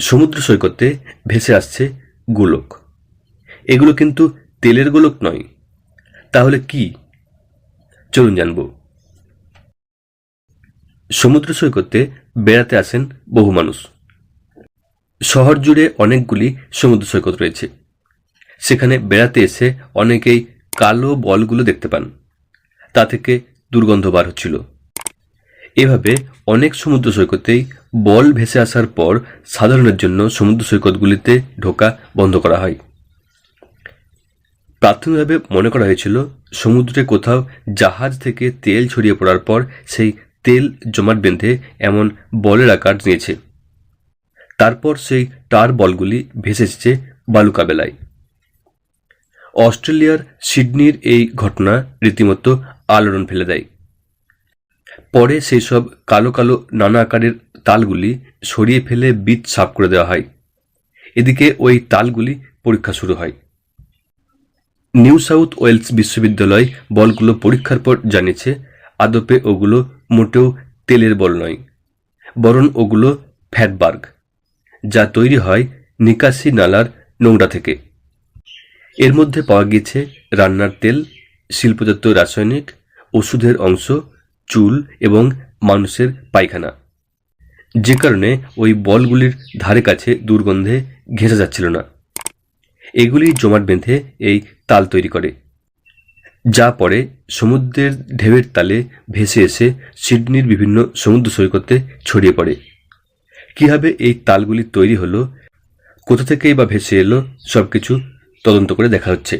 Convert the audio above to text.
সমুদ্র সৈকতে ভেসে আসছে গোলক। এগুলো কিন্তু তেলের গোলক নয়। তাহলে কি? চলুন জানব। সমুদ্র সৈকতে বেড়াতে আসেন বহু মানুষ। শহর জুড়ে অনেকগুলি সমুদ্র সৈকত রয়েছে। সেখানে বেড়াতে এসে অনেকেই কালো বলগুলো দেখতে পান। তা থেকে দুর্গন্ধ বার হচ্ছিল। এভাবে অনেক সমুদ্র সৈকতেই বল ভেসে আসার পর সাধারণের জন্য সমুদ্র সৈকতগুলিতে ঢোকা বন্ধ করা হয়। প্রাথমিকভাবে মনে করা হয়েছিল, সমুদ্রে কোথাও জাহাজ থেকে তেল ছড়িয়ে পড়ার পর সেই তেল জমাট বেঁধে এমন বলের আকার নিয়েছে। তারপর সেই টার বলগুলি ভেসে এসেছে বালুকাবেলায় অস্ট্রেলিয়ার সিডনির এই ঘটনা রীতিমতো আলোড়ন ফেলে দেয়। পরে সেই সব কালো কালো নানা আকারের তালগুলি সরিয়ে ফেলে বীজ সাফ করে দেওয়া হয়। এদিকে ওই তালগুলি পরীক্ষা শুরু হয়। নিউ সাউথ ওয়েলস বিশ্ববিদ্যালয় বলগুলো পরীক্ষার পর জানিয়েছে, আদপে ওগুলো মোটেও তেলের বল নয়, বরং ওগুলো ফ্যাটবার্গ, যা তৈরি হয় নিকাশি নালার নোংরা থেকে। এর মধ্যে পাওয়া গিয়েছে রান্নার তেল, শিল্পজাত রাসায়নিক, ওষুধের অংশ চুল এবং মানুষের পায়খানা। যে কারণে ওই বলগুলির ধারে কাছে দুর্গন্ধে ঘেঁষা যাচ্ছিল না। এগুলি জমাট বেঁধে এই তাল তৈরি করে। যা পরে সমুদ্রের ঢেউয়ের তালে ভেসে এসে সিডনির বিভিন্ন সমুদ্র সৈকতে ছড়িয়ে পড়ে। কীভাবে এই তালগুলি তৈরি হলো, কোথা থেকেই বা ভেসে এলো সব কিছু তদন্ত করে দেখা হচ্ছে।